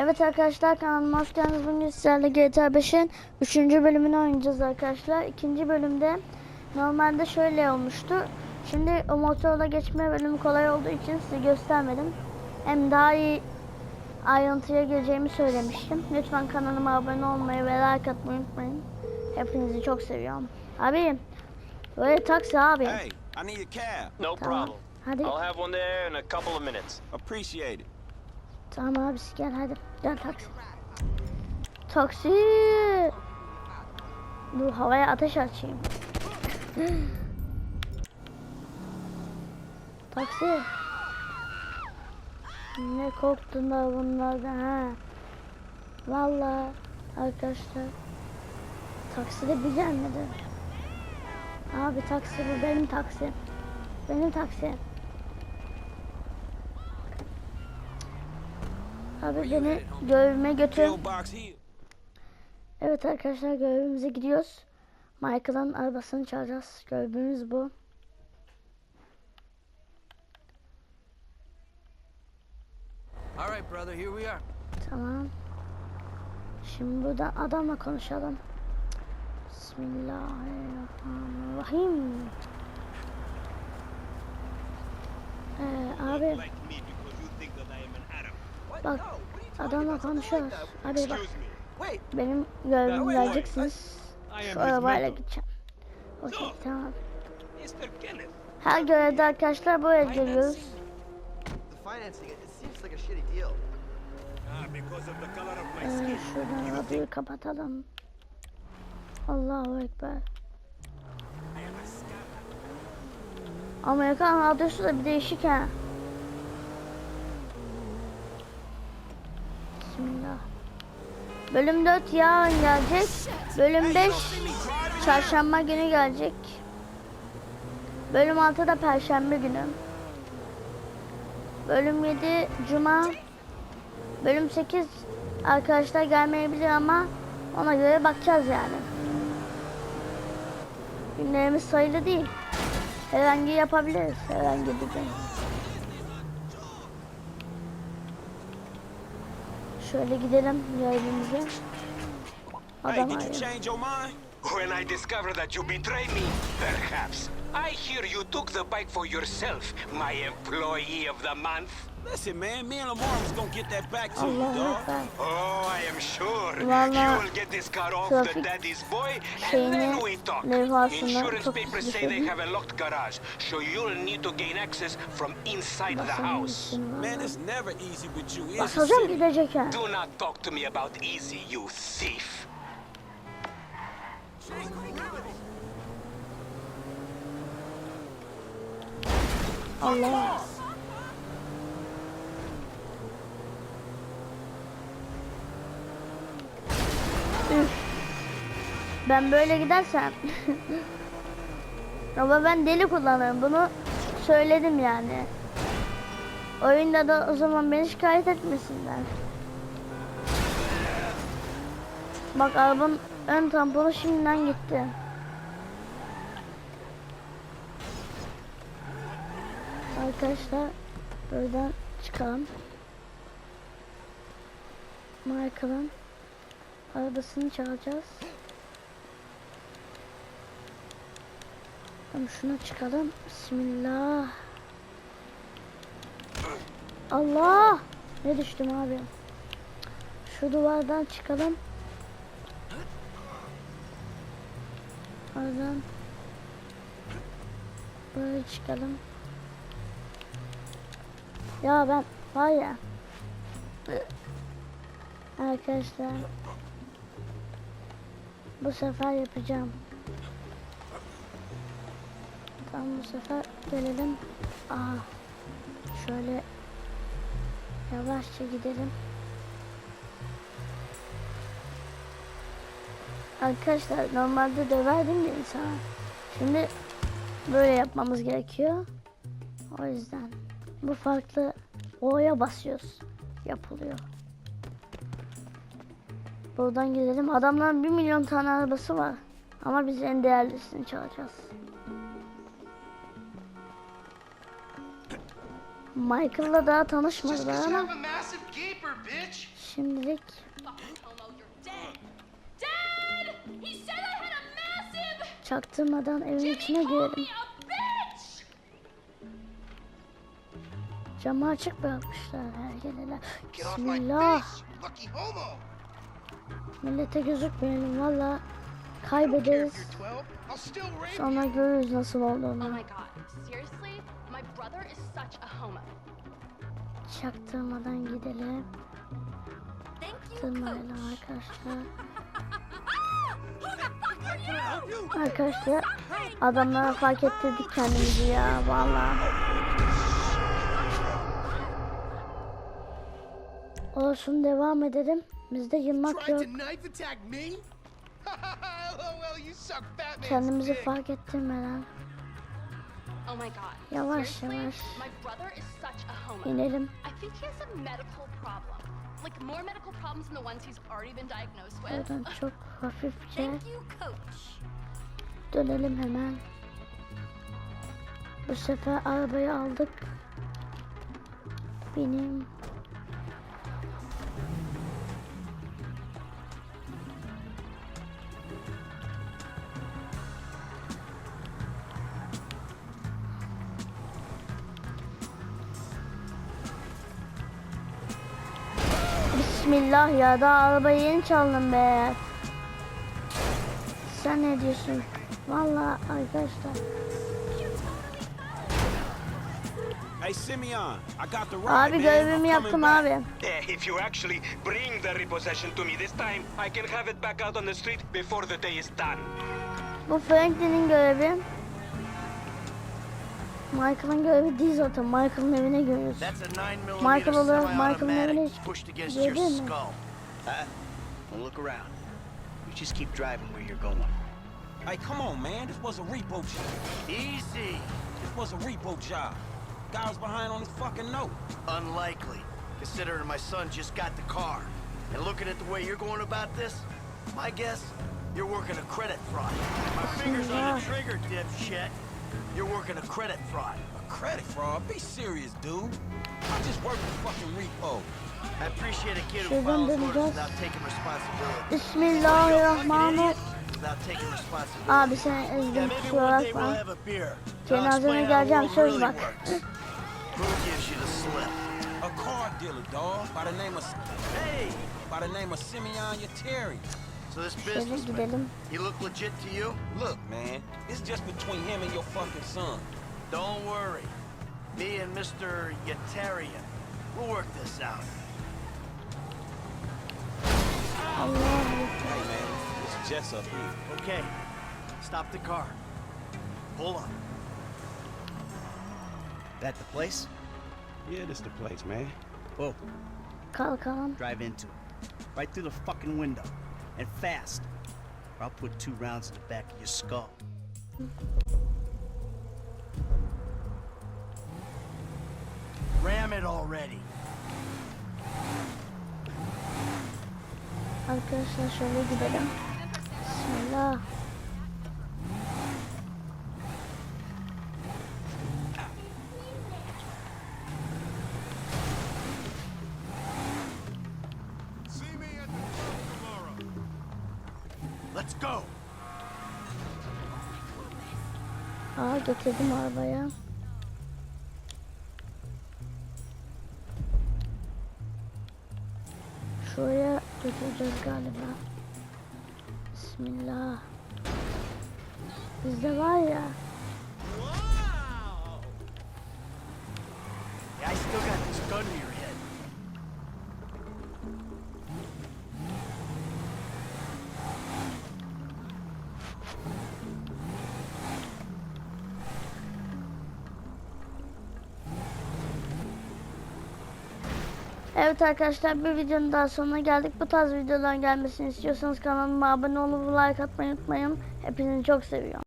Evet arkadaşlar kanalıma hoş geldiniz. Bugün sizlerle GTA 5'in 3. bölümünü oynayacağız arkadaşlar. İkinci bölümde normalde şöyle olmuştu. Şimdi o motorla geçme bölümü kolay olduğu için size göstermedim. Hem daha iyi ayrıntıya gireceğimi söylemiştim. Lütfen kanalıma abone olmayı ve like atmayı unutmayın. Hepinizi çok seviyorum. Abi böyle taksi abi. Hey, I need a cab. No Tamam. problem. Hadi. I'll have one there in a couple of minutes. Appreciate it. Tamam abisi gel hadi. Gel taksi. Taksi. Dur havaya ateş açayım. taksi. Ne korktun da bunlardan ha. Vallahi arkadaşlar. Taksi de bir gelmedi. Abi taksi bu benim taksi. Benim taksi. Abi beni görevime götür. Evet arkadaşlar görevimize gidiyoruz. Michael'ın arabasını çalacağız. Görevimiz bu. Tamam. Şimdi burada adamla konuşalım. Bismillahirrahmanirrahim. Ee, abi bak adamla konuşuyoruz. Abi bak benim görevimi vereceksiniz. Şu arabayla gideceğim. Okey tamam. Her görevde arkadaşlar buraya geliyoruz. The financing, it seems like a shitty deal. Ee, şuradan radyoyu kapatalım. Allahu Ekber. Amerikan radyosu da bir değişik ha. Bismillah. Bölüm 4 yarın gelecek. Bölüm 5 çarşamba günü gelecek. Bölüm 6 da perşembe günü. Bölüm 7 cuma. Bölüm 8 arkadaşlar gelmeyebilir ama ona göre bakacağız yani. Günlerimiz sayılı değil. Herhangi yapabiliriz. Herhangi bir gün. Şöyle gidelim. Hey, Adam did you change your mind? When I discover that you betray me, perhaps. I hear you took the bike for yourself, my employee of the month. Listen, man, me and Lamar was gonna get that back to you, Allahu dog. Oh, I am sure Vallahi you will get this car off the daddy's boy, and then we talk. Insurance çok papers say they have a locked garage, so you'll need to gain access from inside the house. Man, vallahi. it's never easy with you, is it? Basacağım Sid? gidecek ha. Do not talk to me about easy, you thief. Allah. Ben böyle gidersem ama ben deli kullanırım bunu söyledim yani. Oyunda da o zaman beni şikayet etmesinler. Bak arabanın ön tamponu şimdiden gitti. Arkadaşlar buradan çıkalım. Michael'ın arabasını çalacağız. Tamam şuna çıkalım. Bismillah. Allah! Ne düştüm abi? Şu duvardan çıkalım. Oradan böyle çıkalım. Ya ben var ya. Arkadaşlar. Bu sefer yapacağım. Tamam bu sefer gelelim. Aa. Şöyle yavaşça gidelim. Arkadaşlar normalde döverdim de insana. Şimdi böyle yapmamız gerekiyor. O yüzden bu farklı O'ya basıyoruz. Yapılıyor. Buradan gidelim. Adamların bir milyon tane arabası var. Ama biz en değerlisini çalacağız. Michael'la daha tanışmadılar ama Şimdilik çaktırmadan evin içine girelim. Camı açık bırakmışlar her geleler. Get off my Bismillah. Millete gözükmeyelim valla. Kaybederiz. you're 12. I'll still rape you. Sonra görürüz nasıl Oh olduğunu. my god, seriously? My brother is such a homo. Çaktırmadan gidelim. Coach. arkadaşlar. Arkadaşlar adamlara fark ettirdik kendimizi ya valla. Olsun devam edelim. Bizde yılmak yok. Batman's Kendimizi fark ettirmeden Oh. Yavaş, yavaş. İnelim. Buradan çok hafifçe dönelim hemen. Bu sefer arabayı aldık. Benim Bismillah ya daha arabayı yeni çaldım be. Sen ne diyorsun? Vallahi arkadaşlar. Hey, Simeon, I got the ride, Abi görevimi yaptım abi. Eh, If you actually bring the repossession to me this time, I can have it back out on the street before the day is done. Bu Franklin'in görevi. Michael'ın görevi değil zaten. Michael'ın evine görüyoruz. That's a 9 millimeter Michael olarak Michael'ın evine semi-automatic hiç pushed against your girdin mi? skull. Huh? Look around. You just keep driving where you're going. Hey, come on, man. This was a repo job. Easy. This was a repo job. Guy was behind on his fucking note. Unlikely, considering my son just got the car. And looking at the way you're going about this, my guess, you're working a credit fraud. My finger's on the trigger, dipshit. You're working a credit fraud. A credit fraud? Be serious, dude. I just worked the fucking repo. I appreciate a kid who follows orders without taking responsibility. Bismillahirrahmanirrahim. Without taking responsibility. Abi sen ezdim Yeah, maybe kusura one day we'll bakma. have a. Cenazene I'll explain how the geleceğim, world söz really bak. works. Who gives you the slip? A car dealer, dog, by the name of Hey, by the name of Simeon Yateri. So this Şöyle businessman, gidelim. he look legit to you? Look, man, it's just between him and your fucking son. Don't worry. Me and Mr. Yetarian, we'll work this out. Hey, man, it's Jess up here. Okay, stop the car. Pull up. That the place? Yeah, this the place, man. Whoa, Kalkalım. drive into it. Right through the fucking window. And fast. Or I'll put two rounds in the back of your skull. Ram it already. Arkadaşlar şöyle gidelim. Bismillah. Aa getirdim arabaya. Şuraya götüreceğiz galiba. Bismillah. Bizde var ya. Evet arkadaşlar bir videonun daha sonuna geldik. Bu tarz videoların gelmesini istiyorsanız kanalıma abone olup like atmayı unutmayın. Hepinizi çok seviyorum.